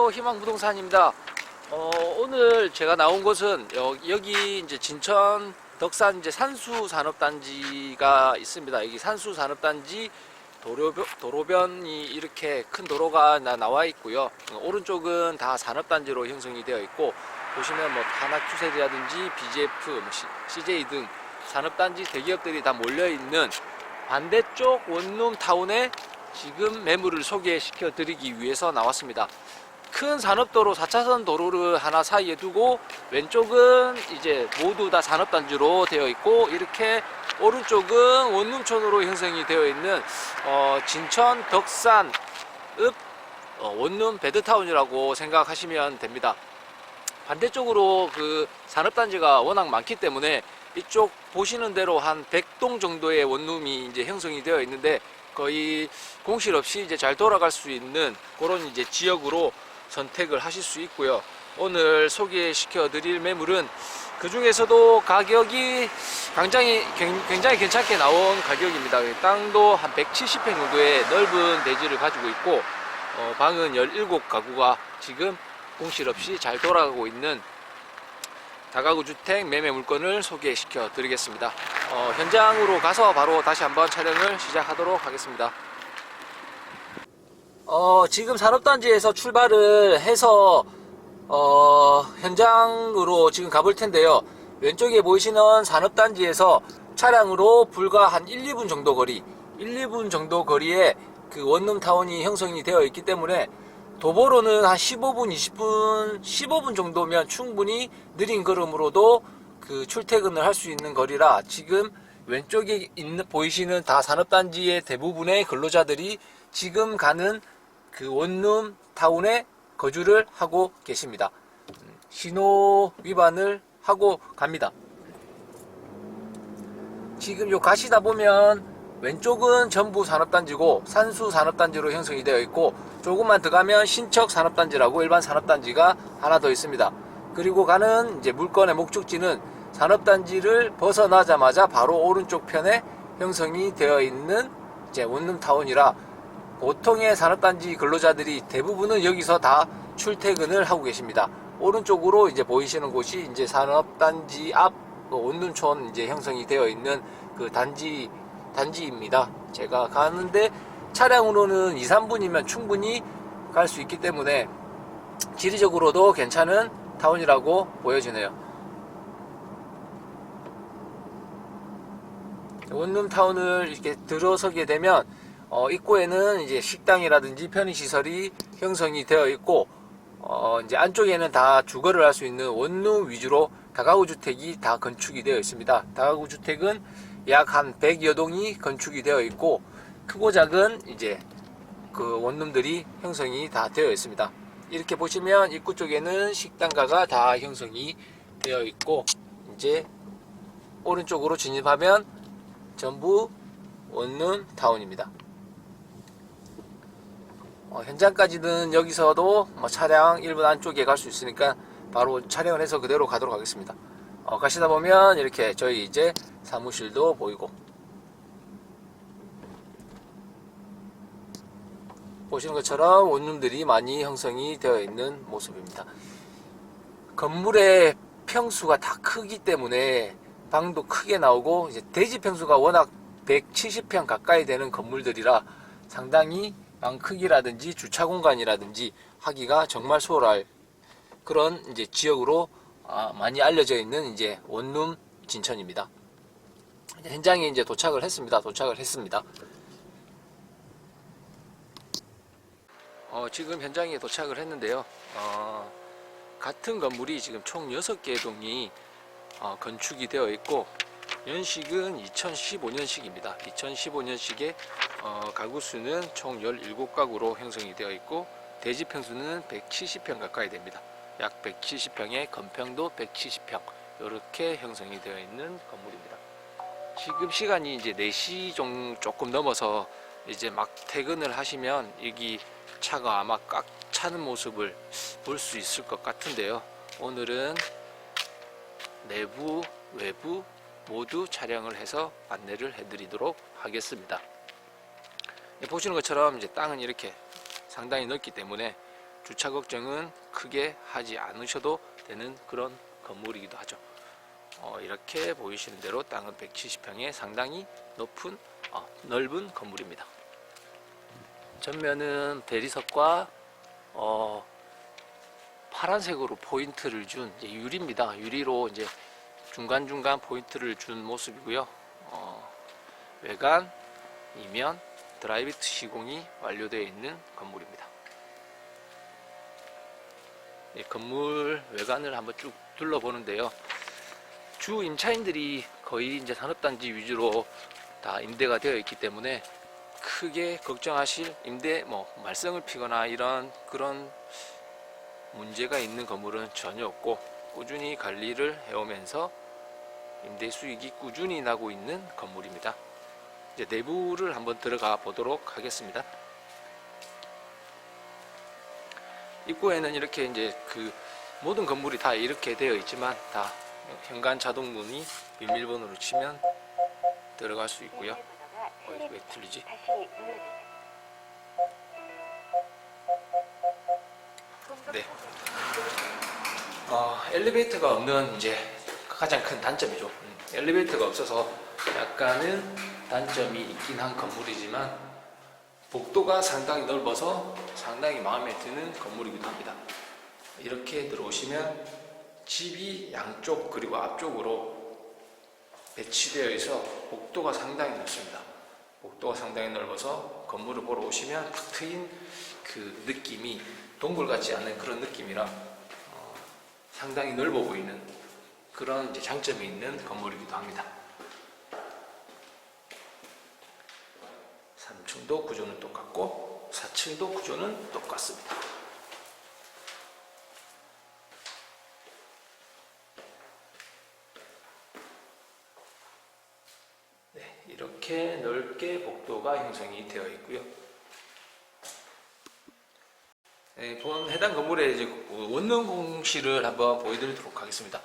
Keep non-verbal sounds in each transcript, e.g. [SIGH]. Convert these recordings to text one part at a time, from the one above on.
어, 희망부동산입니다. 어, 오늘 제가 나온 곳은 여기, 이제 진천 덕산 이제 산수 산업단지가 있습니다. 여기 산수 산업단지 도로변, 도로변이 이렇게 큰 도로가 나, 나와 있고요. 어, 오른쪽은 다 산업단지로 형성이 되어 있고 보시면 뭐 한학주세대라든지 BGF, 뭐 CJ 등 산업단지 대기업들이 다 몰려 있는 반대쪽 원룸 타운에 지금 매물을 소개시켜 드리기 위해서 나왔습니다. 큰 산업도로 4차선 도로를 하나 사이에 두고 왼쪽은 이제 모두 다 산업단지로 되어 있고 이렇게 오른쪽은 원룸촌으로 형성이 되어 있는 어, 진천 덕산 읍 어, 원룸 베드타운이라고 생각하시면 됩니다. 반대쪽으로 그 산업단지가 워낙 많기 때문에 이쪽 보시는 대로 한 100동 정도의 원룸이 이제 형성이 되어 있는데 거의 공실 없이 이제 잘 돌아갈 수 있는 그런 이제 지역으로 선택을 하실 수 있고요. 오늘 소개시켜 드릴 매물은 그 중에서도 가격이 굉장히 굉장히 괜찮게 나온 가격입니다. 땅도 한 170평 정도의 넓은 대지를 가지고 있고 어, 방은 17가구가 지금 공실 없이 잘 돌아가고 있는 다가구 주택 매매 물건을 소개시켜 드리겠습니다. 어, 현장으로 가서 바로 다시 한번 촬영을 시작하도록 하겠습니다. 어, 지금 산업단지에서 출발을 해서 어, 현장으로 지금 가볼 텐데요. 왼쪽에 보이시는 산업단지에서 차량으로 불과 한 1, 2분 정도 거리, 1, 2분 정도 거리에 그 원룸 타운이 형성이 되어 있기 때문에 도보로는 한 15분, 20분, 15분 정도면 충분히 느린 걸음으로도 그 출퇴근을 할 수 있는 거리라 지금 왼쪽에 있는 보이시는 다 산업단지의 대부분의 근로자들이 지금 가는 그 원룸 타운에 거주를 하고 계십니다. 음, 신호 위반을 하고 갑니다. 지금 요 가시다 보면 왼쪽은 전부 산업단지고 산수 산업단지로 형성이 되어 있고 조금만 더 가면 신척 산업단지라고 일반 산업단지가 하나 더 있습니다. 그리고 가는 이제 물건의 목적지는 산업단지를 벗어나자마자 바로 오른쪽 편에 형성이 되어 있는 이제 원룸타운이라 보통의 산업단지 근로자들이 대부분은 여기서 다 출퇴근을 하고 계십니다. 오른쪽으로 이제 보이시는 곳이 이제 산업단지 앞 원룸촌 이제 형성이 되어 있는 그 단지 단지입니다. 제가 가는데 차량으로는 2, 3분이면 충분히 갈 수 있기 때문에 지리적으로도 괜찮은 타운이라고 보여지네요. 원룸 타운을 이렇게 들어서게 되면 어, 입구에는 이제 식당이라든지 편의시설이 형성이 되어 있고 어, 이제 안쪽에는 다 주거를 할 수 있는 원룸 위주로 다가구 주택이 다 건축이 되어 있습니다. 다가구 주택은 약 한 100여 동이 건축이 되어 있고 크고 작은 이제 그 원룸들이 형성이 다 되어 있습니다. 이렇게 보시면 입구 쪽에는 식당가가 다 형성이 되어 있고 이제 오른쪽으로 진입하면 전부 원룸 타운입니다. 어, 현장까지는 여기서도 뭐 차량 1분 안쪽에 갈 수 있으니까 바로 촬영을 해서 그대로 가도록 하겠습니다. 어, 가시다 보면 이렇게 저희 이제 사무실도 보이고 보시는 것처럼 원룸들이 많이 형성이 되어 있는 모습입니다. 건물의 평수가 다 크기 때문에 방도 크게 나오고 이제 대지 평수가 워낙 170평 가까이 되는 건물들이라 상당히 방 크기라든지 주차 공간이라든지 하기가 정말 수월할 그런 이제 지역으로 아, 많이 알려져 있는 이제 원룸 진천입니다. 현장에 이제 도착을 했습니다. 도착을 했습니다. 어, 지금 현장에 도착을 했는데요. 어, 같은 건물이 지금 총 6개 동이 어, 건축이 되어 있고 연식은 2015년식입니다. 2015년식에 어, 가구 수는 총 17가구로 형성이 되어 있고 대지 평수는 170평 가까이 됩니다. 약 170평에 건평도 170평 이렇게 형성이 되어 있는 건물입니다. 지금 시간이 이제 4시 좀 조금 넘어서 이제 막 퇴근을 하시면 여기 차가 아마 꽉 차는 모습을 볼 수 있을 것 같은데요. 오늘은 내부, 외부 모두 촬영을 해서 안내를 해드리도록 하겠습니다. 네, 보시는 것처럼 이제 땅은 이렇게 상당히 넓기 때문에 주차 걱정은 크게 하지 않으셔도 되는 그런 건물이기도 하죠. 어, 이렇게 보이시는 대로 땅은 170평에 상당히 높은 어, 넓은 건물입니다. 전면은 대리석과 어, 파란색으로 포인트를 준 유리입니다. 유리로 이제 중간중간 포인트를 준 모습이고요. 어, 외관, 이면, 드라이비트 시공이 완료되어 있는 건물입니다. 이 건물 외관을 한번 쭉 둘러보는데요. 주 임차인들이 거의 이제 산업단지 위주로 다 임대가 되어 있기 때문에 크게 걱정하실 임대 뭐 말썽을 피거나 이런 그런 문제가 있는 건물은 전혀 없고 꾸준히 관리를 해오면서 임대 수익이 꾸준히 나고 있는 건물입니다. 이제 내부를 한번 들어가 보도록 하겠습니다. 입구에는 이렇게 이제 그 모든 건물이 다 이렇게 되어 있지만 다 현관 자동문이 비밀번호로 치면 들어갈 수 있고요. 어, 왜 틀리지? 네. 어, 엘리베이터가 없는 이제 가장 큰 단점이죠. 음, 엘리베이터가 없어서 약간은 단점이 있긴 한 건물이지만 복도가 상당히 넓어서 상당히 마음에 드는 건물이기도 합니다. 이렇게 들어오시면 집이 양쪽 그리고 앞쪽으로 배치되어 있어 복도가 상당히 넓습니다. 복도가 상당히 넓어서 건물을 보러 오시면 탁 트인 그 느낌이 동굴 같지 않은 그런 느낌이라 어, 상당히 넓어 보이는 그런 이제 장점이 있는 건물이기도 합니다. 3층도 구조는 똑같고 4층도 구조는 똑같습니다. 네, 이렇게 넓게 복도가 형성이 되어 있고요. 네, 본 해당 건물의 이제 원룸 공실을 한번 보여드리도록 하겠습니다.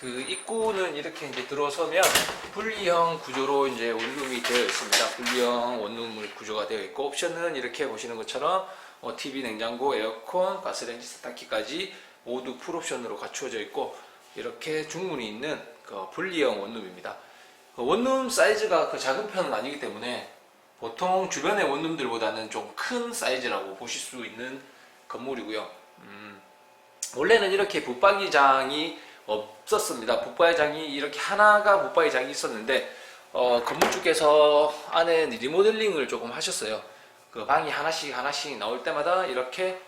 그 입구는 이렇게 이제 들어서면 분리형 구조로 이제 원룸이 되어 있습니다. 분리형 원룸 구조가 되어 있고 옵션은 이렇게 보시는 것처럼 어, TV, 냉장고, 에어컨, 가스레인지, 세탁기까지 모두 풀옵션으로 갖추어져 있고 이렇게 중문이 있는 그 분리형 원룸입니다. 그 원룸 사이즈가 그 작은 편은 아니기 때문에 보통 주변의 원룸들보다는 좀 큰 사이즈라고 보실 수 있는 건물이고요. 음, 원래는 이렇게 붙박이장이 없었습니다. 붙박이장이 이렇게 하나가 붙박이장이 있었는데 어, 건물주께서 안에 리모델링을 조금 하셨어요. 그 방이 하나씩 하나씩 나올 때마다 이렇게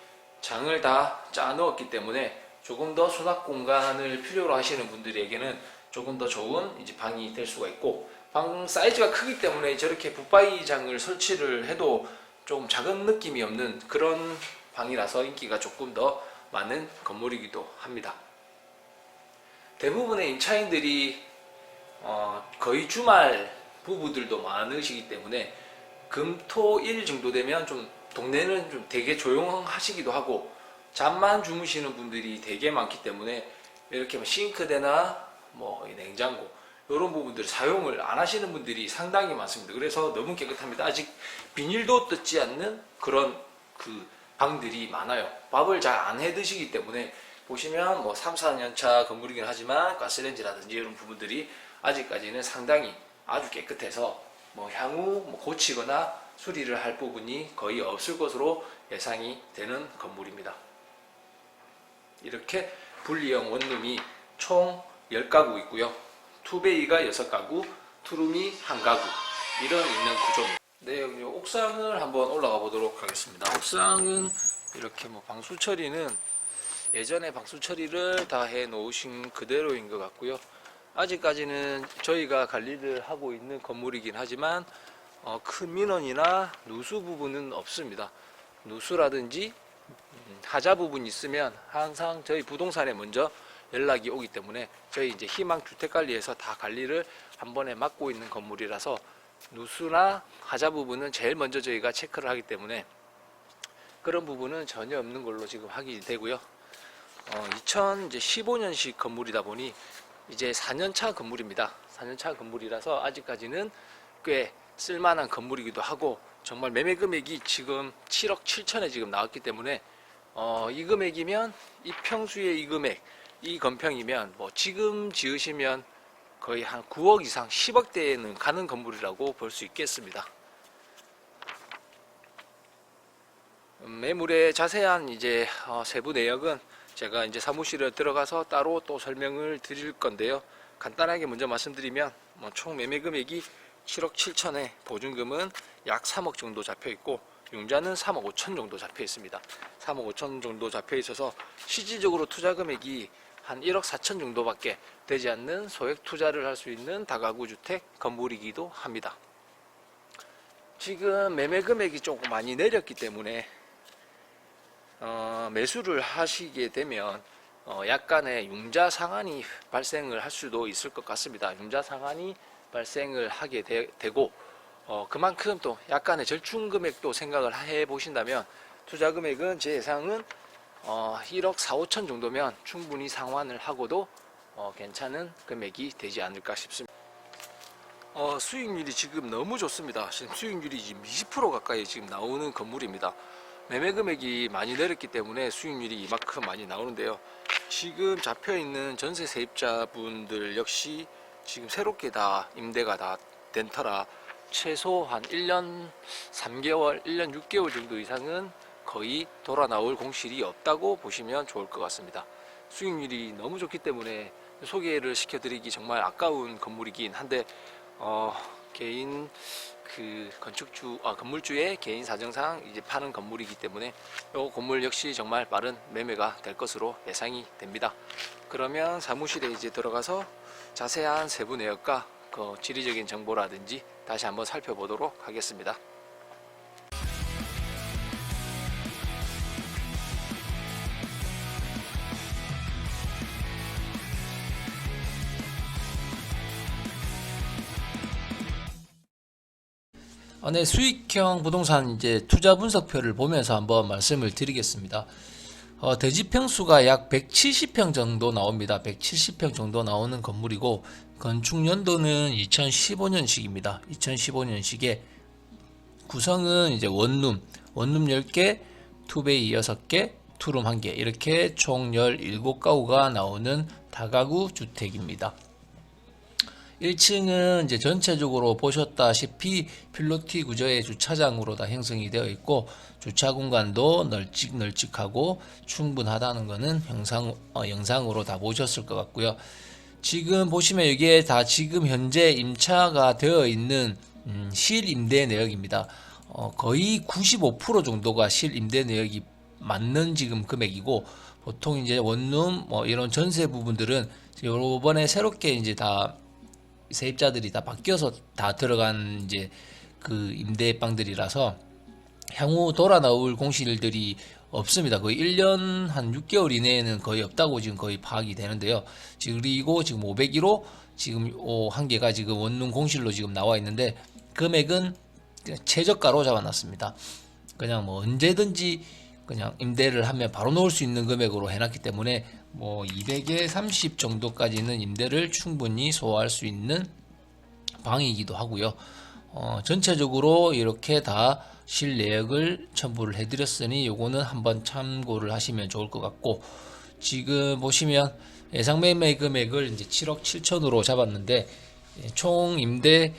장을 다짜 넣었기 때문에 조금 더 수납 공간을 필요로 하시는 분들에게는 조금 더 좋은 이제 방이 될 수가 있고 방 사이즈가 크기 때문에 저렇게 붙박이장을 설치를 해도 좀 작은 느낌이 없는 그런 방이라서 인기가 조금 더 많은 건물이기도 합니다. 대부분의 임차인들이 어, 거의 주말 부부들도 많으시기 때문에 금토일 정도 되면 좀 동네는 좀 되게 조용하시기도 하고 잠만 주무시는 분들이 되게 많기 때문에 이렇게 뭐 싱크대나 뭐이 냉장고 이런 부분들 사용을 안 하시는 분들이 상당히 많습니다. 그래서 너무 깨끗합니다. 아직 비닐도 뜯지 않는 그런 그 방들이 많아요. 밥을 잘 안 해 드시기 때문에 보시면 뭐 3, 4년 차 건물이긴 하지만 가스레인지라든지 이런 부분들이 아직까지는 상당히 아주 깨끗해서 뭐 향후 뭐 고치거나 수리를 할 부분이 거의 없을 것으로 예상이 되는 건물입니다. 이렇게 분리형 원룸이 총 10가구 있고요. 투베이가 6가구, 투룸이 1가구 이런 있는 구조입니다. 네, 여기 옥상을 한번 올라가 보도록 하겠습니다. 옥상은 이렇게 뭐 방수 처리는 예전에 방수 처리를 다 해 놓으신 그대로인 것 같고요. 아직까지는 저희가 관리를 하고 있는 건물이긴 하지만 어, 큰 민원이나 누수 부분은 없습니다. 누수라든지 음, 하자 부분이 있으면 항상 저희 부동산에 먼저 연락이 오기 때문에 저희 이제 희망 주택 관리에서 다 관리를 한 번에 맡고 있는 건물이라서 누수나 하자 부분은 제일 먼저 저희가 체크를 하기 때문에 그런 부분은 전혀 없는 걸로 지금 확인이 되고요. 어, 2015년식 건물이다 보니 이제 4년차 건물입니다. 4년차 건물이라서 아직까지는 꽤 쓸만한 건물이기도 하고 정말 매매 금액이 지금 7억 7천에 지금 나왔기 때문에 어, 이 금액이면 이 평수의 이 금액, 이 건평이면 뭐 지금 지으시면 거의 한 9억 이상, 10억대에는 가는 건물이라고 볼 수 있겠습니다. 음, 매물의 자세한 이제 어, 세부 내역은 제가 이제 사무실에 들어가서 따로 또 설명을 드릴 건데요. 간단하게 먼저 말씀드리면 뭐총 매매 금액이 7억 7천에 보증금은 약 3억 정도 잡혀 있고 융자는 3억 5천 정도 잡혀 있습니다. 3억 5천 정도 잡혀 있어서 실질적으로 투자 금액이 한 1억 4천 정도밖에 되지 않는 소액 투자를 할 수 있는 다가구 주택 건물이기도 합니다. 지금 매매 금액이 조금 많이 내렸기 때문에 어, 매수를 하시게 되면 어, 약간의 융자 상한이 발생을 할 수도 있을 것 같습니다. 융자 상한이 발생을 하게 되, 고 어, 그만큼 또 약간의 절충 금액도 생각을 해 보신다면 투자 금액은 제 예상은 어, 1억 4, 5천 정도면 충분히 상환을 하고도 어, 괜찮은 금액이 되지 않을까 싶습니다. 어, 수익률이 지금 너무 좋습니다. 지금 수익률이 지금 20% 가까이 지금 나오는 건물입니다. 매매 금액이 많이 내렸기 때문에 수익률이 이만큼 많이 나오는데요. 지금 잡혀 있는 전세 세입자분들 역시 지금 새롭게 다 임대가 다 된 터라 최소 한 1년 3개월, 1년 6개월 정도 이상은 거의 돌아 나올 공실이 없다고 보시면 좋을 것 같습니다. 수익률이 너무 좋기 때문에 소개를 시켜드리기 정말 아까운 건물이긴 한데 어, 개인 그 건축주 아 건물주의 개인 사정상 이제 파는 건물이기 때문에 이 건물 역시 정말 빠른 매매가 될 것으로 예상이 됩니다. 그러면 사무실에 이제 들어가서 자세한 세부 내역과 그 지리적인 정보라든지 다시 한번 살펴보도록 하겠습니다. 네, 수익형 부동산 이제 투자 분석표를 보면서 한번 말씀을 드리겠습니다. 어, 대지 평수가 약 170평 정도 나옵니다. 170평 정도 나오는 건물이고 건축 연도는 2015년식입니다. 2015년식에 구성은 이제 원룸, 원룸 10개, 투베이 6개, 투룸 1개 이렇게 총 17가구가 나오는 다가구 주택입니다. 1층은 이제 전체적으로 보셨다시피 필로티 구조의 주차장으로 다 형성이 되어 있고 주차 공간도 널찍널찍하고 충분하다는 것은 영상 어, 영상으로 다 보셨을 것 같고요. 지금 보시면 여기에 다 지금 현재 임차가 되어 있는 음, 실임대 내역입니다. 어, 거의 95% 정도가 실임대 내역이 맞는 지금 금액이고 보통 이제 원룸 뭐 이런 전세 부분들은 요번에 새롭게 이제 다 세입자들이 다 바뀌어서 다 들어간 이제 그 임대방들이라서 향후 돌아 나올 공실들이 없습니다. 거의 1년 한 6개월 이내에는 거의 없다고 지금 거의 파악이 되는데요. 그리고 지금 501호 지금 오, 한 개가 지금 원룸 공실로 지금 나와 있는데 금액은 최저가로 잡아놨습니다. 그냥 뭐 언제든지 그냥 임대를 하면 바로 놓을 수 있는 금액으로 해놨기 때문에 뭐 200에 30 정도까지는 임대를 충분히 소화할 수 있는 방이기도 하고요. 어, 전체적으로 이렇게 다 실내역을 첨부를 해드렸으니 요거는 한번 참고를 하시면 좋을 것 같고 지금 보시면 예상 매매 금액을 이제 7억 7천으로 잡았는데 예, 총 임대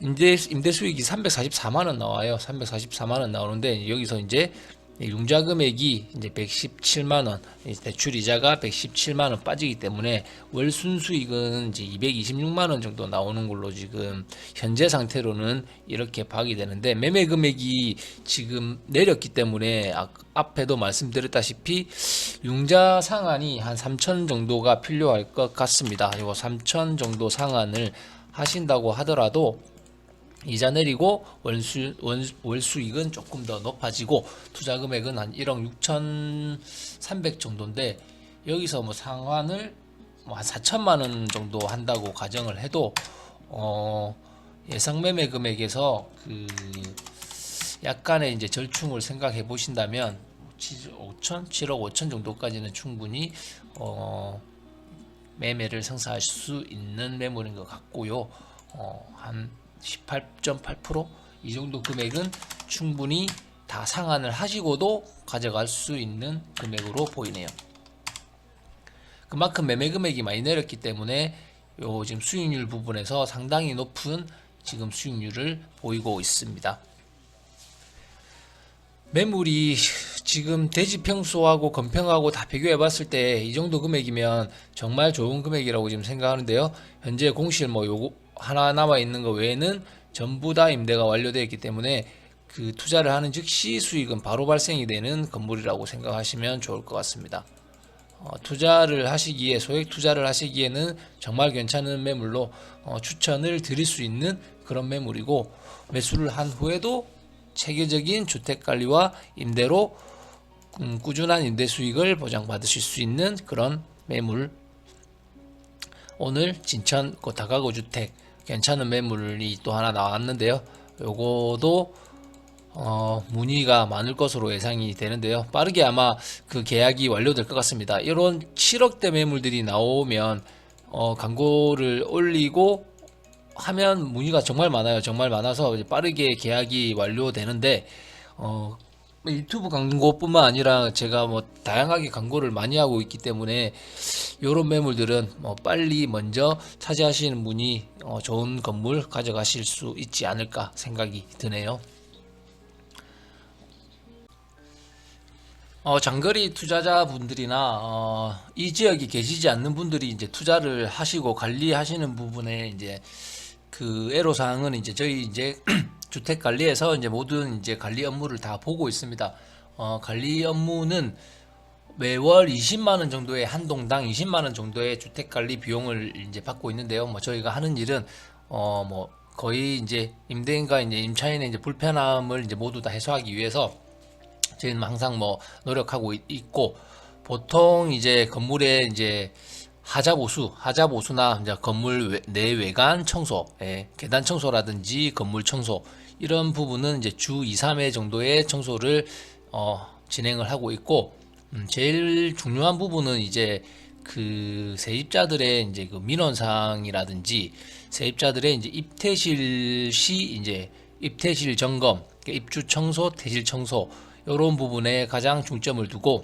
임대 임대 수익이 344만 원 나와요. 344만 원 나오는데 여기서 이제 융자 금액이 이제 117만 원, 대출 이자가 117만 원 빠지기 때문에 월 순수익은 이제 226만 원 정도 나오는 걸로 지금 현재 상태로는 이렇게 파악이 되는데 매매 금액이 지금 내렸기 때문에 아, 앞에도 말씀드렸다시피 융자 상한이 한 3천 정도가 필요할 것 같습니다. 이거 3천 정도 상한을 하신다고 하더라도 이자 내리고 월수 원, 월수익은 조금 더 높아지고 투자 금액은 한 1억 6천3백 정도인데 여기서 뭐 상환을 뭐 한 4천만 원 정도 한다고 가정을 해도 어 예상 매매 금액에서 그 약간의 이제 절충을 생각해 보신다면 5천, 7억 5천 정도까지는 충분히 어 매매를 성사할 수 있는 매물인 것 같고요. 어, 한 18.8%이 정도 금액은 충분히 다 상환을 하시고도 가져갈 수 있는 금액으로 보이네요. 그만큼 매매 금액이 많이 내렸기 때문에 요 지금 수익률 부분에서 상당히 높은 지금 수익률을 보이고 있습니다. 매물이 지금 대지 평수하고 건평하고 다 비교해 봤을 때 이 정도 금액이면 정말 좋은 금액이라고 지금 생각하는데요. 현재 공실 뭐 요거 하나 남아 있는 거 외에는 전부 다 임대가 완료되어 있기 때문에 그 투자를 하는 즉시 수익은 바로 발생이 되는 건물이라고 생각하시면 좋을 것 같습니다. 어, 투자를 하시기에 소액 투자를 하시기에는 정말 괜찮은 매물로 어, 추천을 드릴 수 있는 그런 매물이고 매수를 한 후에도 체계적인 주택 관리와 임대로 음, 꾸준한 임대 수익을 보장받으실 수 있는 그런 매물. 오늘 진천 그 다가구 주택 괜찮은 매물이 또 하나 나왔는데요. 요거도 어, 문의가 많을 것으로 예상이 되는데요. 빠르게 아마 그 계약이 완료될 것 같습니다. 이런 7억대 매물들이 나오면 어, 광고를 올리고 하면 문의가 정말 많아요. 정말 많아서 빠르게 계약이 완료되는데 어, 유튜브 광고뿐만 아니라 제가 뭐 다양하게 광고를 많이 하고 있기 때문에 이런 매물들은 뭐 빨리 먼저 차지하시는 분이 어, 좋은 건물 가져가실 수 있지 않을까 생각이 드네요. 어, 장거리 투자자분들이나 어, 이 지역에 계시지 않는 분들이 이제 투자를 하시고 관리하시는 부분에 이제 그 애로사항은 이제 저희 이제 [CLEARS THROAT] 주택 관리에서 이제 모든 이제 관리 업무를 다 보고 있습니다. 어, 관리 업무는 매월 20만 원 정도의 한 동당 20만 원 정도의 주택 관리 비용을 이제 받고 있는데요. 뭐 저희가 하는 일은 어 뭐 거의 이제 임대인과 이제 임차인의 이제 불편함을 이제 모두 다 해소하기 위해서 저희는 항상 뭐 노력하고 있- 있고 보통 이제 건물에 이제 하자 보수, 하자 보수나 이제 건물 외- 내외관 청소, 예, 계단 청소라든지 건물 청소 이런 부분은 이제 주 2, 3회 정도의 청소를 어, 진행을 하고 있고 음, 제일 중요한 부분은 이제 그 세입자들의 이제 그 민원사항이라든지 세입자들의 이제 입퇴실 시 이제 입퇴실 점검, 그러니까 입주 청소, 퇴실 청소 이런 부분에 가장 중점을 두고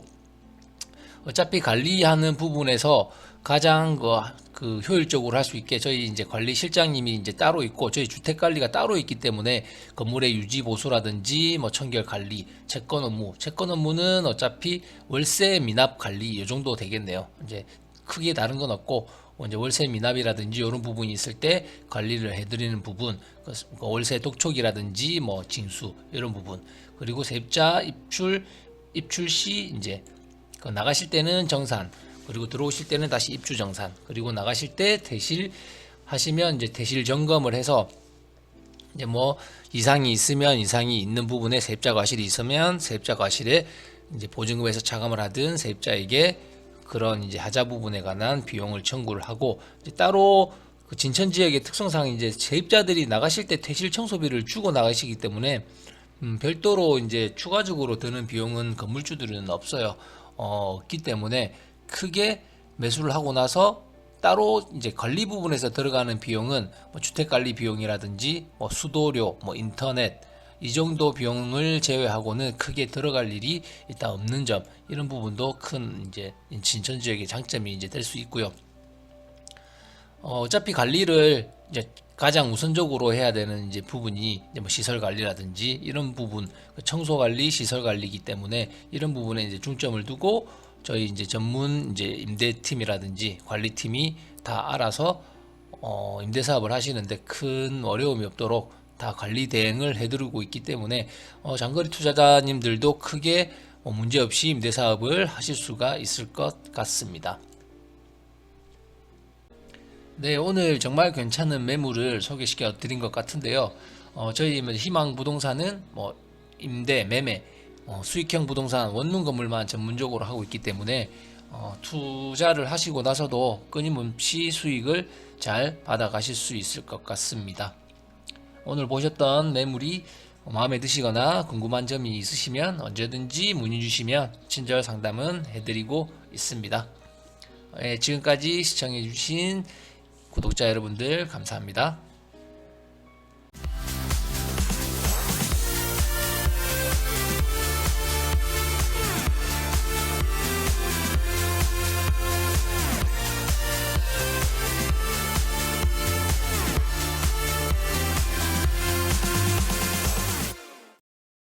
어차피 관리하는 부분에서 가장 그, 그 효율적으로 할 수 있게 저희 이제 관리 실장님이 이제 따로 있고 저희 주택 관리가 따로 있기 때문에 건물의 유지 보수라든지 뭐 청결 관리, 채권 업무, 채권 업무는 어차피 월세 미납 관리 이 정도 되겠네요. 이제 크게 다른 건 없고 뭐 이제 월세 미납이라든지 이런 부분이 있을 때 관리를 해드리는 부분, 그 월세 독촉이라든지 뭐 징수 이런 부분, 그리고 세입자 입출 입출 시 이제 그 나가실 때는 정산 그리고 들어오실 때는 다시 입주 정산 그리고 나가실 때 대실 하시면 이제 대실 점검을 해서 이제 뭐 이상이 있으면 이상이 있는 부분에 세입자 과실이 있으면 세입자 과실에 이제 보증금에서 차감을 하든 세입자에게 그런 이제 하자 부분에 관한 비용을 청구를 하고 따로 그 진천 지역의 특성상 이제 세입자들이 나가실 때 퇴실 청소비를 주고 나가시기 때문에 음, 별도로 이제 추가적으로 드는 비용은 건물주들은 없어요. 어, 없기 때문에 크게 매수를 하고 나서 따로 이제 관리 부분에서 들어가는 비용은 뭐 주택 관리 비용이라든지 뭐 수도료, 뭐 인터넷 이 정도 비용을 제외하고는 크게 들어갈 일이 일단 없는 점 이런 부분도 큰 이제 진천 지역의 장점이 이제 될 수 있고요. 어, 어차피 관리를 이제 가장 우선적으로 해야 되는 이제 부분이 이제 뭐 시설 관리라든지 이런 부분, 그 청소 관리, 시설 관리이기 때문에 이런 부분에 이제 중점을 두고 저희 이제 전문 이제 임대팀이라든지 관리팀이 다 알아서 어, 임대 사업을 하시는데 큰 어려움이 없도록 다 관리 대행을 해드리고 있기 때문에 어, 장거리 투자자님들도 크게 뭐 문제 없이 임대 사업을 하실 수가 있을 것 같습니다. 네, 오늘 정말 괜찮은 매물을 소개시켜 드린 것 같은데요. 어, 저희 뭐 희망 부동산은 뭐 임대, 매매, 어, 수익형 부동산 원룸 건물만 전문적으로 하고 있기 때문에 어, 투자를 하시고 나서도 끊임없이 수익을 잘 받아가실 수 있을 것 같습니다. 오늘 보셨던 매물이 마음에 드시거나 궁금한 점이 있으시면 언제든지 문의 주시면 친절 상담은 해드리고 있습니다. 예, 지금까지 시청해주신 구독자 여러분들 감사합니다.